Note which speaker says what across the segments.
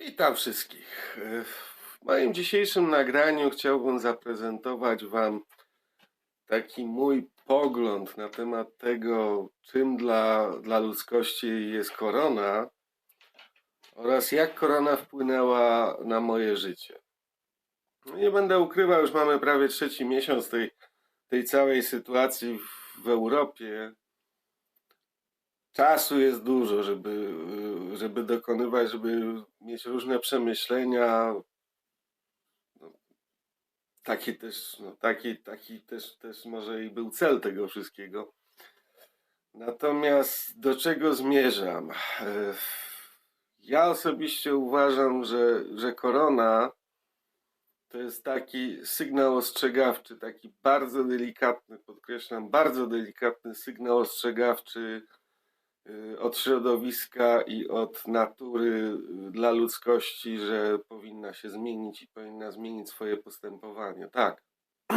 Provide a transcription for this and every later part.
Speaker 1: Witam wszystkich. W moim dzisiejszym nagraniu chciałbym zaprezentować Wam taki mój pogląd na temat tego, czym dla, dla ludzkości jest korona oraz jak korona wpłynęła na moje życie. Nie będę ukrywał, już mamy prawie trzeci miesiąc tej, tej całej sytuacji w, w Europie. Czasu jest dużo, żeby, żeby dokonywać, żeby mieć różne przemyślenia. No, taki też, no, taki, taki też, też może i był cel tego wszystkiego. Natomiast do czego zmierzam? E, Ja osobiście uważam, że, że korona to jest taki sygnał ostrzegawczy, taki bardzo delikatny, podkreślam, bardzo delikatny sygnał ostrzegawczy od środowiska i od natury y, dla ludzkości, że powinna się zmienić i powinna zmienić swoje postępowanie. Tak.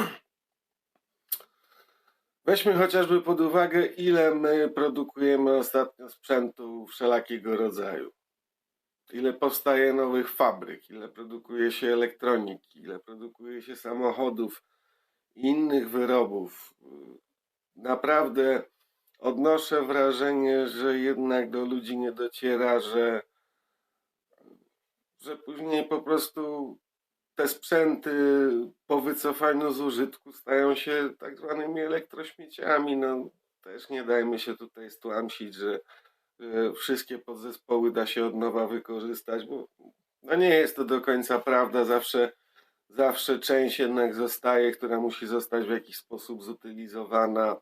Speaker 1: Weźmy chociażby pod uwagę, ile my produkujemy ostatnio sprzętu wszelakiego rodzaju. Ile powstaje nowych fabryk, ile produkuje się elektroniki, ile produkuje się samochodów i innych wyrobów. Naprawdę odnoszę wrażenie, że jednak do ludzi nie dociera, że, że później po prostu te sprzęty po wycofaniu z użytku stają się tak zwanymi elektrośmieciami. No, też nie dajmy się tutaj stłamsić, że, że wszystkie podzespoły da się od nowa wykorzystać, bo no nie jest to do końca prawda. Zawsze, zawsze część jednak zostaje, która musi zostać w jakiś sposób zutylizowana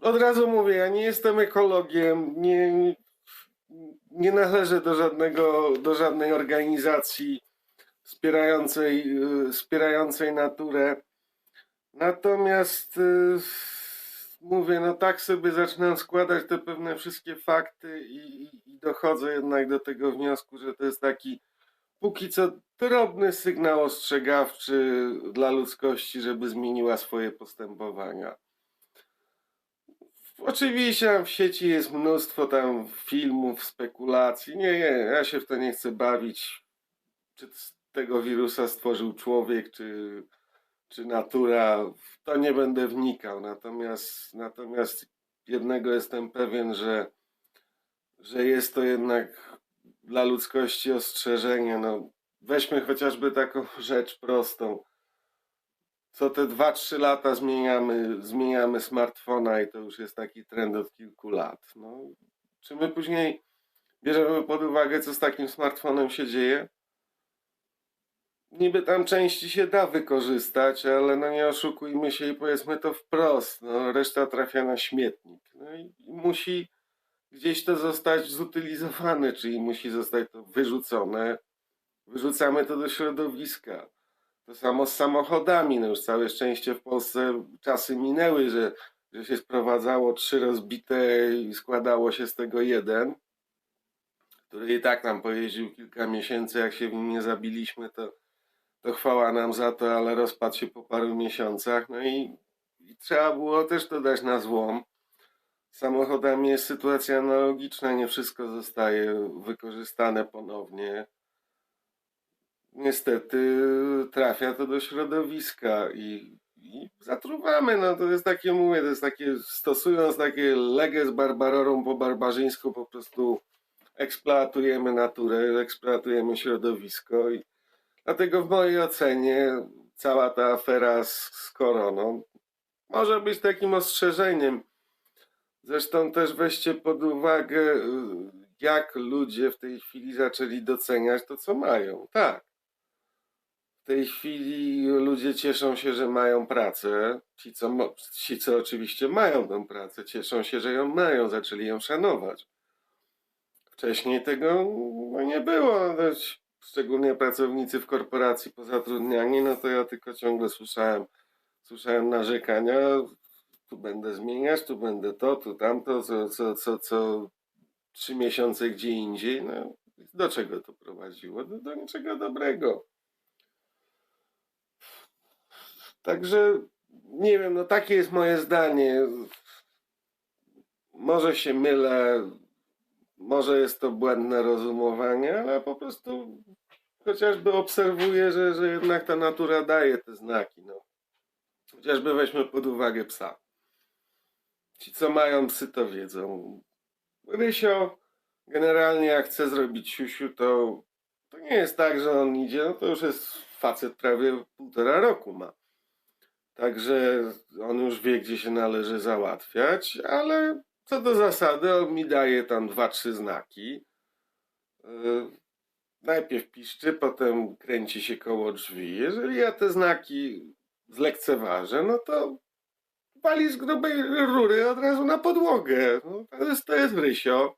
Speaker 1: od razu mówię, ja nie jestem ekologiem, nie, nie należę do żadnego, do żadnej organizacji wspierającej, y, wspierającej naturę. Natomiast y, mówię, no tak sobie zaczynam składać te pewne wszystkie fakty i, i- i dochodzę jednak do tego wniosku, że to jest taki póki co drobny sygnał ostrzegawczy dla ludzkości, żeby zmieniła swoje postępowania. Oczywiście w sieci jest mnóstwo tam filmów, spekulacji. Nie, nie, ja się w to nie chcę bawić. Czy tego wirusa stworzył człowiek, czy, czy natura, w to nie będę wnikał. Natomiast, natomiast jednego jestem pewien, że, że jest to jednak dla ludzkości ostrzeżenie. No, weźmy chociażby taką rzecz prostą co te 2-3 lata zmieniamy, zmieniamy smartfona i to już jest taki trend od kilku lat. No, czy my później bierzemy pod uwagę, co z takim smartfonem się dzieje? Niby tam części się da wykorzystać, ale no nie oszukujmy się i powiedzmy to wprost. No, reszta trafia na śmietnik. No i i musi gdzieś to zostać zutylizowane, czyli musi zostać to wyrzucone. Wyrzucamy to do środowiska. To samo z samochodami. No już całe szczęście w Polsce czasy minęły, że, że się sprowadzało trzy rozbite i składało się z tego jeden, który i tak nam pojeździł kilka miesięcy. Jak się w nim nie zabiliśmy, to, to chwała nam za to, ale rozpadł się po paru miesiącach. No i, i trzeba było też to dać na złom. Samochodami jest sytuacja analogiczna, nie wszystko zostaje wykorzystane ponownie niestety trafia to do środowiska i, i zatruwamy. No to jest takie, mówię, to jest takie, stosując takie leges barbarorum po barbarzyńsku, po prostu eksploatujemy naturę, eksploatujemy środowisko i dlatego w mojej ocenie cała ta afera z, z koroną może być takim ostrzeżeniem. Zresztą też weźcie pod uwagę, y, jak ludzie w tej chwili zaczęli doceniać to, co mają. Tak. Tej chwili ludzie cieszą się, że mają pracę. Ci co, ci, co oczywiście mają tę pracę, cieszą się, że ją mają, zaczęli ją szanować. Wcześniej tego no, nie było. Ci- Szczególnie pracownicy w korporacji pozatrudniani, no to ja tylko ciągle słyszałem, słyszałem narzekania, tu będę zmieniać, tu będę to, tu tamto, co, co, co, co trzy miesiące gdzie indziej. No, do czego to prowadziło? Do, do niczego dobrego. Także nie wiem, no takie jest moje zdanie. Może się mylę. może jest to błędne rozumowanie, ale po prostu chociażby obserwuję, że, że jednak ta natura daje te znaki. No. Chociażby weźmy pod uwagę psa. Ci, co mają psy, to wiedzą. Rysio generalnie jak chce zrobić siusiu, to, to nie jest tak, że on idzie, no to już jest facet prawie półtora roku ma. Także on już wie, gdzie się należy załatwiać, ale co do zasady, on mi daje tam dwa, trzy znaki. Yy, Najpierw piszczy, potem kręci się koło drzwi. Jeżeli ja te znaki zlekceważę, no to wali z grubej rury od razu na podłogę. No, to, jest, to jest rysio.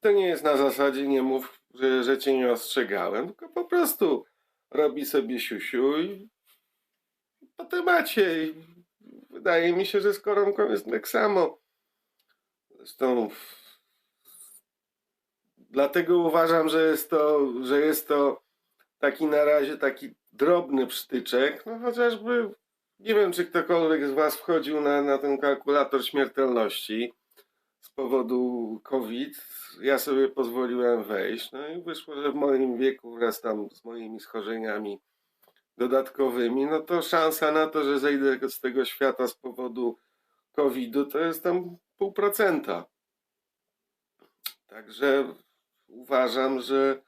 Speaker 1: To nie jest na zasadzie nie mów, że, że cię nie ostrzegałem, tylko po prostu robi sobie siusiu i po temacie. I wydaje mi się, że z koronką jest tak samo. Zresztą dlatego uważam, że jest to, że jest to taki na razie taki drobny przytyczek, no chociażby nie wiem, czy ktokolwiek z Was wchodził na, na ten kalkulator śmiertelności z powodu COVID. Ja sobie pozwoliłem wejść, no i wyszło, że w moim wieku wraz tam z moimi schorzeniami dodatkowymi, no to szansa na to, że zejdę z tego świata z powodu COVID-u, to jest tam pół procenta. Także uważam, że,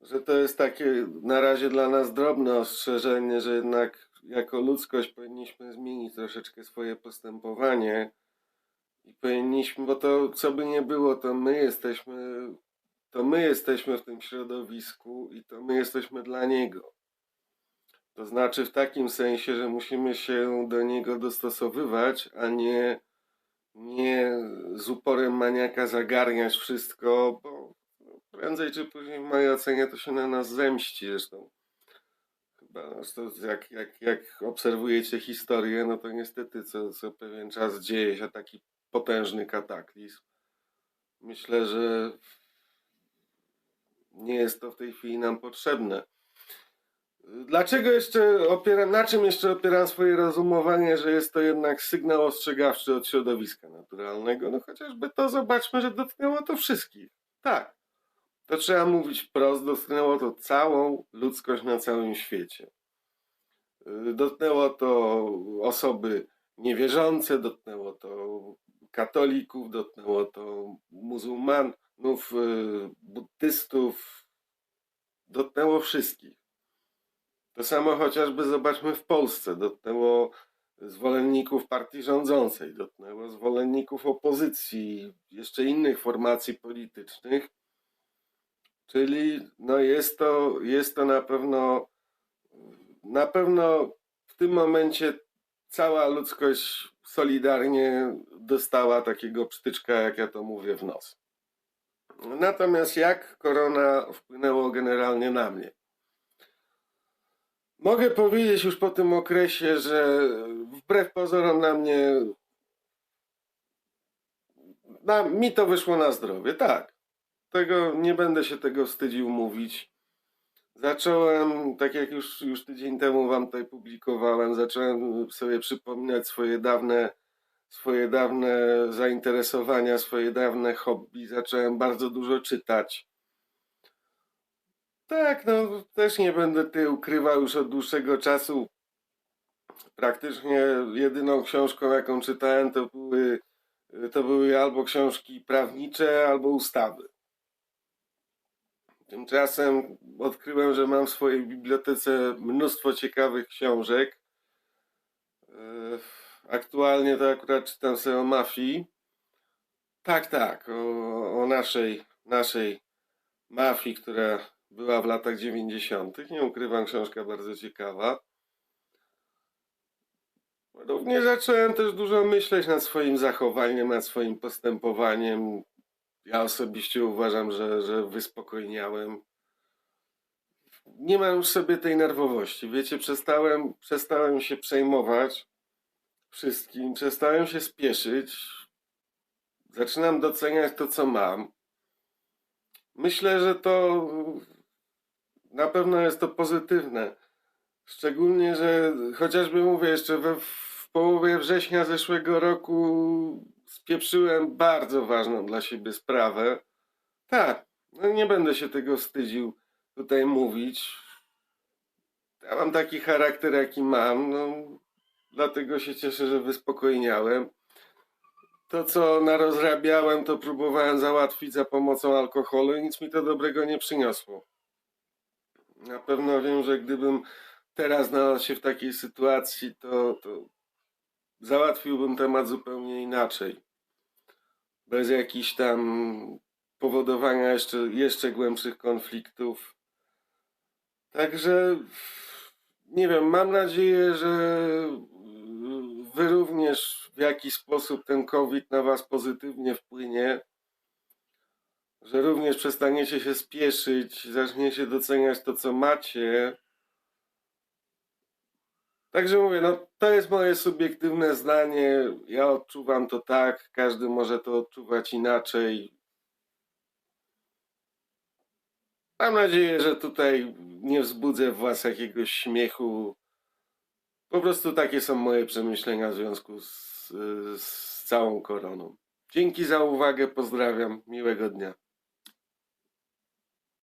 Speaker 1: że to jest takie na razie dla nas drobne ostrzeżenie, że jednak jako ludzkość powinniśmy zmienić troszeczkę swoje postępowanie i powinniśmy, bo to co by nie było, to my jesteśmy, to my jesteśmy w tym środowisku i to my jesteśmy dla niego. To znaczy w takim sensie, że musimy się do niego dostosowywać, a nie, nie z uporem maniaka zagarniać wszystko, bo prędzej czy później w mojej ocenie to się na nas zemści zresztą. Chyba zresztą jak, jak, jak obserwujecie historię, no to niestety co, co pewien czas dzieje się taki potężny kataklizm. Myślę, że nie jest to w tej chwili nam potrzebne. Dlaczego jeszcze opieram, na czym jeszcze opieram swoje rozumowanie, że jest to jednak sygnał ostrzegawczy od środowiska naturalnego? No chociażby to zobaczmy, że dotknęło to wszystkich. Tak. To trzeba mówić wprost, dotknęło to całą ludzkość na całym świecie. Y, Dotknęło to osoby niewierzące, dotknęło to katolików, dotknęło to muzułmanów, y, buddystów, dotknęło wszystkich. To samo chociażby zobaczmy w Polsce. Dotknęło zwolenników partii rządzącej, dotknęło zwolenników opozycji, jeszcze innych formacji politycznych. Czyli no jest to, jest to na pewno na pewno w tym momencie cała ludzkość solidarnie dostała takiego psztyczka, jak ja to mówię, w nos. Natomiast jak korona wpłynęło generalnie na mnie? Mogę powiedzieć już po tym okresie, że wbrew pozorom na mnie na, mi to wyszło na zdrowie, tak. Tego nie będę się tego wstydził mówić. Zacząłem, tak jak już, już tydzień temu wam tutaj publikowałem, zacząłem sobie przypominać swoje dawne, swoje dawne zainteresowania, swoje dawne hobby. Zacząłem bardzo dużo czytać. Tak, no też nie będę ty ukrywał już od dłuższego czasu. Praktycznie jedyną książką, jaką czytałem, to były, to były albo książki prawnicze, albo ustawy. Tymczasem odkryłem, że mam w swojej bibliotece mnóstwo ciekawych książek. E, Aktualnie to akurat czytam sobie o mafii. Tak, tak, o, o naszej, naszej mafii, która była w latach 90. Nie ukrywam, książka bardzo ciekawa. Również zacząłem też dużo myśleć nad swoim zachowaniem, nad swoim postępowaniem. Ja osobiście uważam, że, że wyspokojniałem. Nie mam już sobie tej nerwowości. Wiecie, przestałem, przestałem się przejmować wszystkim, przestałem się spieszyć. Zaczynam doceniać to, co mam. Myślę, że to na pewno jest to pozytywne. Szczególnie, że chociażby mówię jeszcze we, w połowie września zeszłego roku spieprzyłem bardzo ważną dla siebie sprawę. Tak, no nie będę się tego wstydził tutaj mówić. Ja mam taki charakter, jaki mam, no, dlatego się cieszę, że wyspokojniałem. To, co narozrabiałem, to próbowałem załatwić za pomocą alkoholu i nic mi to dobrego nie przyniosło. Na pewno wiem, że gdybym teraz znalazł się w takiej sytuacji, to, to załatwiłbym temat zupełnie inaczej. Bez jakichś tam powodowania jeszcze, jeszcze głębszych konfliktów. Także nie wiem, mam nadzieję, że wy również w jakiś sposób ten COVID na was pozytywnie wpłynie. Że również przestaniecie się spieszyć, zaczniecie doceniać to, co macie. Także mówię, no to jest moje subiektywne zdanie. Ja odczuwam to tak, każdy może to odczuwać inaczej. Mam nadzieję, że tutaj nie wzbudzę w was jakiegoś śmiechu. Po prostu takie są moje przemyślenia w związku z, z całą koroną. Dzięki za uwagę, pozdrawiam, miłego dnia.